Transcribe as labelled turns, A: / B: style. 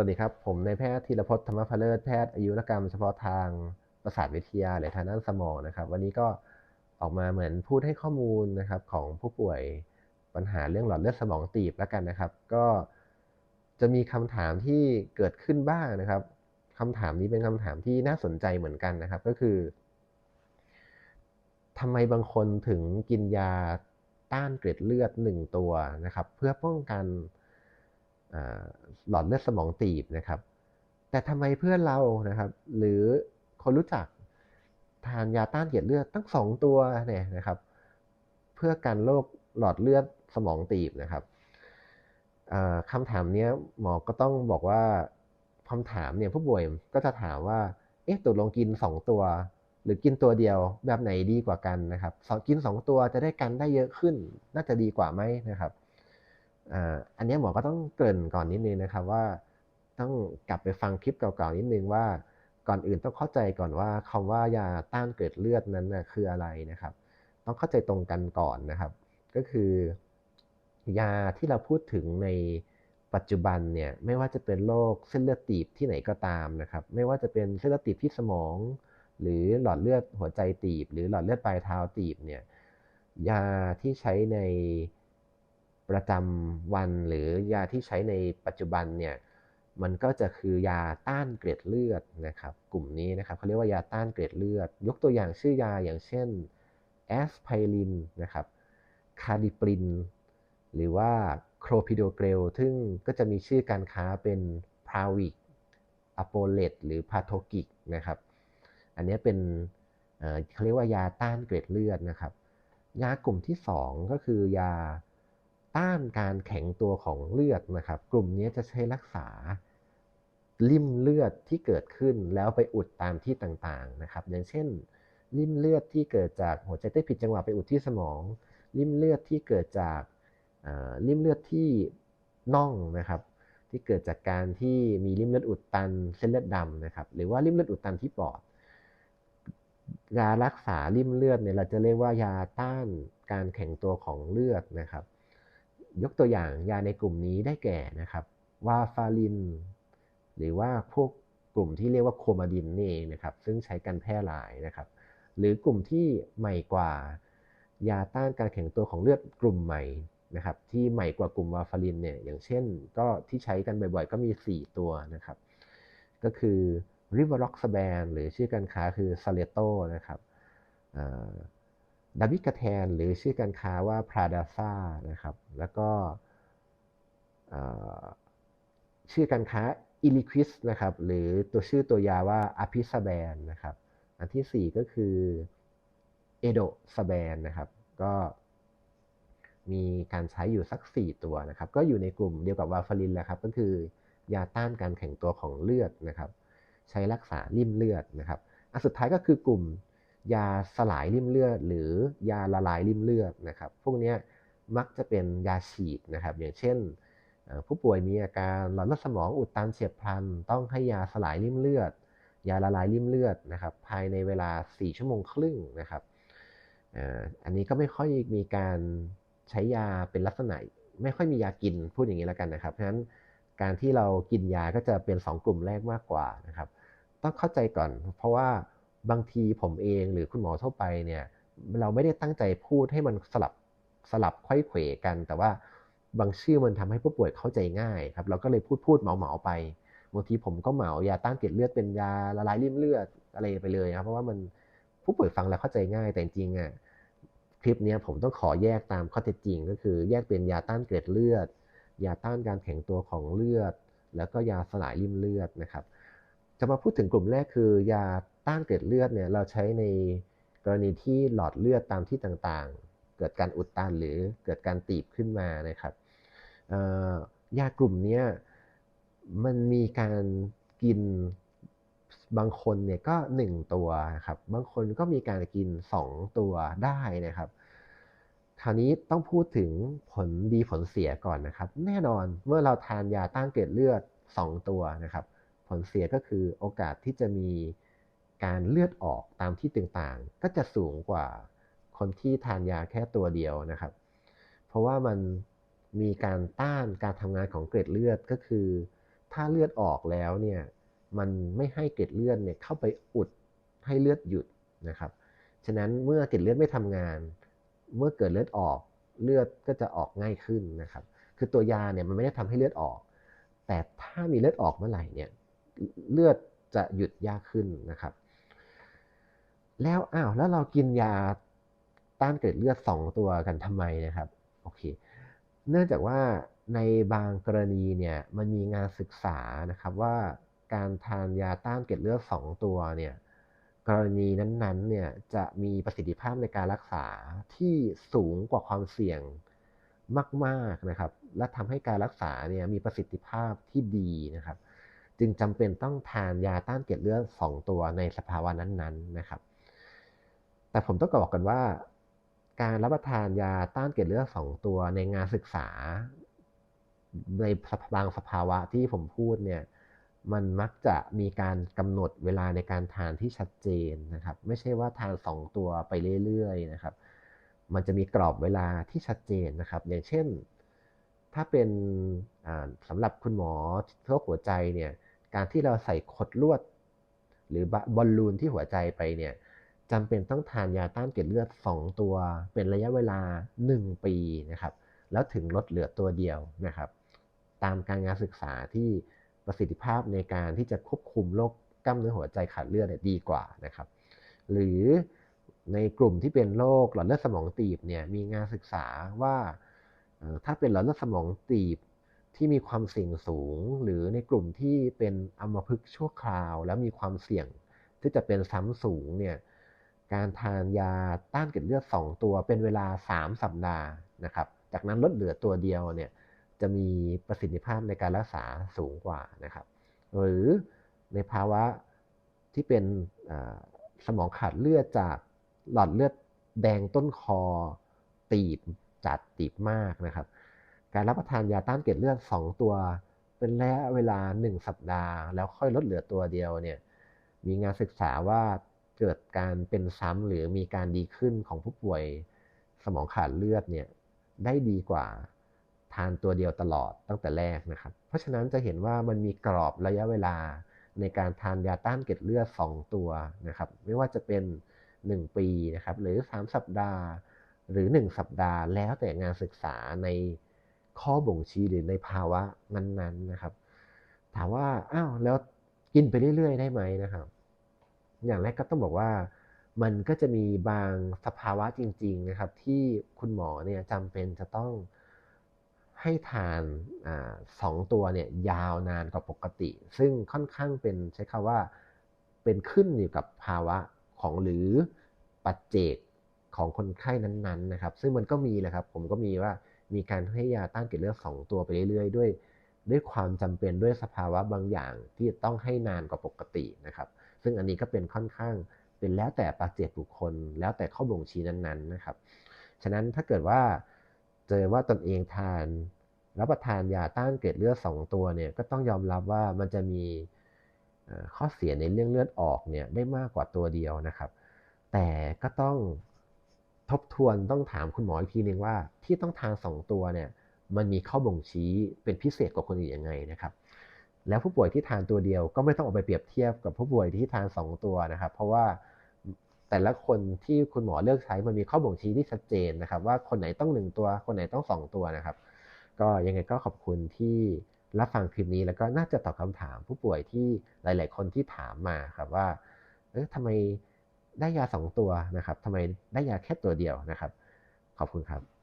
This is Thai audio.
A: วัสดีครับ ผมนายแพทย์ธีรพจน์ธรรมพเลิศแพทย์อายุรกรรมเฉพาะทางประสาทวิทยาหรือทางด้านสมองนะครับ วันนี้ก็ออกมาเหมือนพูดให้ข้อมูลนะครับของผู้ป่วยปัญหาเรื่องหลอดเลือดสมองตีบแล้วกันนะครับ ก็จะมีคำถามที่เกิดขึ้นบ้างนะครับคำถามนี้เป็นคำถามที่น่าสนใจเหมือนกันนะครับ ก็คือทำไมบางคนถึงกินยาต้านเกล็ดเลือดหนึ่งตัวนะครับ เพื่อป้องกัน หลอดเลือดสมองตีบนะครับ แต่ทำไมเพื่อนเรานะครับ หรือคนรู้จักทานยาต้านเกล็ดเลือดตั้งสองตัวเนี่ยนะครับ เพื่อกันโรคหลอดเลือดสมองตีบนะครับคำถามนี้หมอก็ต้องบอกว่าคำถามเนี่ยผู้ป่วยก็จะถามว่า เอ๊ะตกลงกินสองตัว หรือกินตัวเดียวแบบไหนดีกว่ากันนะครับกินสองตัวจะได้กันได้เยอะขึ้น น่าจะดีกว่าไหมนะครับ อันนี้หมอก็ต้องเกริ่นก่อนนิดนึงนะครับว่าต้องกลับไปฟังคลิปเก่าๆนิดนึงว่าก่อนอื่นต้องเข้าใจก่อนว่าคำว่ายาต้านเกล็ดเลือดนั้นนะคืออะไรนะครับ ต้องเข้าใจตรงกันก่อนนะครับ ก็คือยาที่เราพูดถึงในปัจจุบันเนี่ยไม่ว่าจะเป็นโรคเส้นเลือดตีบที่ไหนก็ตามนะครับ ไม่ว่าจะเป็นเส้นเลือดตีบที่สมอง หรือหลอดเลือดหัวใจตีบ หรือหลอดเลือดปลายเท้าตีบเนี่ยยาที่ใช้ใน ประจำวันหรือยาที่ใช้ในปัจจุบันเนี่ยมันก็จะคือยาต้านเกล็ดเลือดนะครับ กลุ่มนี้นะครับเขาเรียกว่ายาต้านเกล็ดเลือด ยกตัวอย่างชื่อยาอย่างเช่นแอสไพรินนะครับคาดิปริน หรือว่าโครพิโดเกรลซึ่งก็จะมีชื่อการค้าเป็นพราวิกอโปเลตหรือพาโทกิกนะครับ อันนี้เป็นเขาเรียกว่ายาต้านเกล็ดเลือดนะครับ ยากลุ่มที่ 2 ก็คือยา ต้านการแข็งตัวของเลือดนะครับ กลุ่มนี้จะใช้รักษาริ่มเลือดที่เกิดขึ้นแล้วไปอุดตามที่ต่างๆนะครับ อย่างเช่นริ่มเลือดที่เกิดจากหัวใจเต้นผิดจังหวะไปอุดที่สมองริ่มเลือดที่เกิดจากริ่มเลือดที่น่องนะครับ ที่เกิดจากการที่มีริ่มเลือดอุดตันเส้นเลือดดำนะครับ หรือว่าริ่มเลือดอุดตันที่ปอดยารักษาริ่มเลือดเนี่ยเราจะเรียกว่ายาต้านการแข็งตัวของเลือดนะครับ ยกตัวอย่างยาในกลุ่มนี้ได้แก่นะครับวาฟาริน หรือว่าพวกกลุ่มที่เรียกว่าโคมาดินนี่เองนะครับ ซึ่งใช้กันแพร่หลายนะครับ หรือกลุ่มที่ใหม่กว่า ยาต้านการแข็งตัวของเลือดกลุ่มใหม่นะครับ ที่ใหม่กว่ากลุ่มวาฟารินเนี่ยอย่างเช่น ก็ที่ใช้กันบ่อยๆ ก็มี 4 ตัวนะครับ ก็คือริเวาร็อกสแบนหรือชื่อการค้าคือซาเลโตนะครับ ดาวิกาแทนหรือชื่อการค้าว่าพราดาซ่านะครับ แล้วก็ชื่อการค้าอิลิควิสนะครับ หรือตัวชื่อตัวยาว่าอพิซาแบนนะครับ อันที่ 4 ก็คือเอโดซาแบนนะครับ ก็มีการใช้อยู่สัก 4 ตัวนะครับ ก็อยู่ในกลุ่มเดียวกับวาฟารินแหละครับ ก็คือยาต้านการแข็งตัวของเลือดนะครับ ใช้รักษาริ่มเลือดนะครับ อันสุดท้ายก็คือกลุ่ม ยาสลายริ่มเลือด หรือยาละลายริ่มเลือดนะครับ พวกนี้มักจะเป็นยาฉีดนะครับ อย่างเช่น ผู้ป่วยมีอาการหลอดเลือดสมองอุดตันเฉียบพลัน ต้องให้ยาสลายริ่มเลือด ยาละลายริ่มเลือดนะครับ ภายในเวลา 4 ชั่วโมงครึ่งนะครับอันนี้ก็ไม่ค่อยมีการใช้ยาเป็นลักษณะ ไม่ค่อยมียากินพูดอย่างนี้แล้วกันนะครับเพราะฉะนั้นการที่เรากินยาก็จะเป็น 2 กลุ่มแรกมากกว่านะครับ ต้องเข้าใจก่อน เพราะว่า บางทีผมเองหรือคุณหมอทั่วไปเนี่ย เราไม่ได้ตั้งใจพูดให้มันสลับสลับไข้เขวกัน แต่ว่าบางชื่อมันทำให้ผู้ป่วยเข้าใจง่ายครับ เราก็เลยพูดพูดเหมาเหมาไปบางทีผมก็เหมายาต้านเกล็ดเลือดเป็นยาละลายริ่มเลือดอะไรไปเลยครับเพราะว่ามันผู้ป่วยฟังแล้วเข้าใจง่ายแต่จริงอะคลิปนี้ผมต้องขอแยกตามข้อเท็จจริง ก็คือแยกเป็นยาต้านเกล็ดเลือด ยาต้านการแข็งตัวของเลือด แล้วก็ยาสลายริ่มเลือดนะครับ จะมาพูดถึงกลุ่มแรกคือยาต้านเกล็ดเลือดเนี่ยเราใช้ในกรณีที่หลอดเลือดตามที่ต่างๆ เกิดการอุดตันหรือเกิดการตีบขึ้นมานะครับยากลุ่มนี้มันมีการกินบางคนเนี่ยก็ 1 ตัวครับบางคนก็มีการกิน 2 ตัวได้นะครับ คราวนี้ต้องพูดถึงผลดีผลเสียก่อนนะครับ แน่นอนเมื่อเราทานยาต้านเกล็ดเลือด 2 ตัวนะครับ ผลเสียก็คือโอกาสที่จะมีการเลือดออกตามที่ต่างๆ ก็จะสูงกว่าคนที่ทานยาแค่ตัวเดียวนะครับ เพราะว่ามันมีการต้านการทำงานของเกล็ดเลือดก็คือถถ้าเลือดออกแล้วเนี่ยมันไม่ให้เกล็ดเลือดเนี่ยเข้าไปอุดให้เลือดหยุดนะครับ ฉะนั้นเมื่อเกล็ดเลือดไม่ทำงาน เมื่อเกิดเลือดออกเลือดก็จะออกง่ายขึ้นนะครับ คือตัวยาเนี่ยมันไม่ได้ทำให้เลือดออก แต่ถ้ามีเลือดออกเมื่อไหร่เนี่ย เลือดจะหยุดยากขึ้นนะครับ แล้วอ้าวแล้วเรากินยาต้านเกล็ดเลือด 2 ตัวกันทำไมนะครับโอเคเนื่องจากว่าในบางกรณีเนี่ยมันมีงานศึกษานะครับว่าการทานยาต้านเกล็ดเลือด 2 ตัวเนี่ยกรณีนั้นๆเนี่ยจะมีประสิทธิภาพในการรักษาที่สูงกว่าความเสี่ยงมากๆนะครับ และทำให้การรักษาเนี่ยมีประสิทธิภาพที่ดีนะครับ จึงจำเป็นต้องทานยาต้านเกล็ดเลือด2ตัวในสภาวะนั้นๆนะครับ แต่ผมต้องบอกกันว่า การรับประทานยาต้านเกล็ดเลือด2ตัวในงานศึกษา ในบางสภาวะที่ผมพูดเนี่ยมันมักจะมีการกำหนดเวลาในการทานที่ชัดเจนนะครับ ไม่ใช่ว่าทาน 2 ตัวไปเรื่อยๆนะครับ มันจะมีกรอบเวลาที่ชัดเจนนะครับ อย่างเช่น ถ้าเป็นสำหรับคุณหมอโรคหัวใจเนี่ย การที่เราใส่ขดลวด หรือบอลลูนที่หัวใจไปเนี่ยจำเป็นต้องทานยาต้านเกล็ดเลือด 2 ตัว เป็นระยะเวลา 1 ปีนะครับ แล้วถึงลดเหลือตัวเดียวนะครับ ตามการงานศึกษาที่ประสิทธิภาพในการที่จะควบคุมโรคกล้ามเนื้อหัวใจขาดเลือดดีกว่านะครับ หรือในกลุ่มที่เป็นโรคหลอดเลือดสมองตีบเนี่ยมีงานศึกษาว่าถ้าเป็นหลอดเลือดสมองตีบ ที่มีความเสี่ยงสูง หรือในกลุ่มที่เป็นอัมพฤกษ์ชั่วคราว แล้วมีความเสี่ยงที่จะเป็นซ้ำสูงเนี่ยการทานยาต้านเกล็ดเลือด 2 ตัวเป็นเวลา 3 สัปดาห์นะครับ จากนั้นลดเหลือตัวเดียวเนี่ยจะมีประสิทธิภาพในการรักษาสูงกว่านะครับ หรือในภาวะที่เป็นสมองขาดเลือดจากหลอดเลือดแดงต้นคอตีบจัดตีบมากนะครับ การรับประทานยาต้านเกล็ดเลือด2ตัว เป็นระยะเวลา 1 สัปดาห์ แล้วค่อยลดเหลือตัวเดียวเนี่ยมีงานศึกษาว่าเกิดการเป็นซ้ำหรือมีการดีขึ้นของผู้ป่วยสมองขาดเลือดเนี่ยได้ดีกว่าทานตัวเดียวตลอดตั้งแต่แรกนะครับ เพราะฉะนั้นจะเห็นว่ามันมีกรอบระยะเวลาในการทานยาต้านเกล็ดเลือด 2 ตัวนะครับ ไม่ว่าจะเป็น 1 ปีนะครับ หรือ 3 สัปดาห์ หรือ 1 สัปดาห์แล้วแต่งานศึกษาใน ข้อบ่งชี้หรือในภาวะนั้นๆนะครับ ถามว่าอ้าวแล้วกินไปเรื่อยๆ ได้ไหมนะครับ อย่างแรกก็ต้องบอกว่ามันก็จะมีบางสภาวะจริง ๆนะครับ ที่คุณหมอเนี่ยจำเป็นจะต้องให้ทานสองตัวเนี่ยยาวนานกว่าปกติ ซึ่งค่อนข้างเป็นใช้คำว่าเป็นขึ้นอยู่กับภาวะของหรือปัจเจกของคนไข้นั้นๆนะครับ ซึ่งมันก็มีแหละครับ ผมก็มีว่า มีการให้ยาต้านเกล็ดเลือดสองตัวไปเรื่อยๆ ด้วย ด้วยความจำเป็นด้วยสภาวะบางอย่างที่ต้องให้นานกว่าปกตินะครับ ซึ่งอันนี้ก็เป็นค่อนข้างเป็นแล้วแต่ปัจเจกบุคคล แล้วแต่ข้อบ่งชี้นั้นๆนะครับ ฉะนั้นถ้าเกิดว่าเจอว่าตนเองทานรับประทานยาต้านเกล็ดเลือด 2 ตัวเนี่ยก็ต้องยอมรับว่ามันจะมีข้อเสียในเรื่องเลือดออกเนี่ยได้มากกว่าตัวเดียวนะครับ แต่ก็ต้อง ทบทวนต้องถามคุณหมออีกทีนึงว่า ที่ต้องทาน2ตัวเนี่ยมันมีข้อบ่งชี้เป็นพิเศษกว่าคนอื่นยังไงนะครับ แล้วผู้ป่วยที่ทานตัวเดียวก็ไม่ต้องเอาไปเปรียบเทียบกับผู้ป่วยที่ทาน 2 ตัวนะครับ เพราะว่าแต่ละคนที่คุณหมอเลือกใช้มันมีข้อบ่งชี้ที่ชัดเจนนะครับ ว่าคนไหนต้อง 1 ตัว คนไหนต้อง 2 ตัวนะครับ ก็ยังไงก็ขอบคุณที่รับฟังคลิปนี้แล้วก็น่าจะตอบคำถามผู้ป่วยที่หลาย ๆ คนที่ถามมาครับว่าเออทำไม ได้ยาสองตัวนะครับทำไมได้ยาแค่ตัวเดียวนะครับ ขอบคุณครับ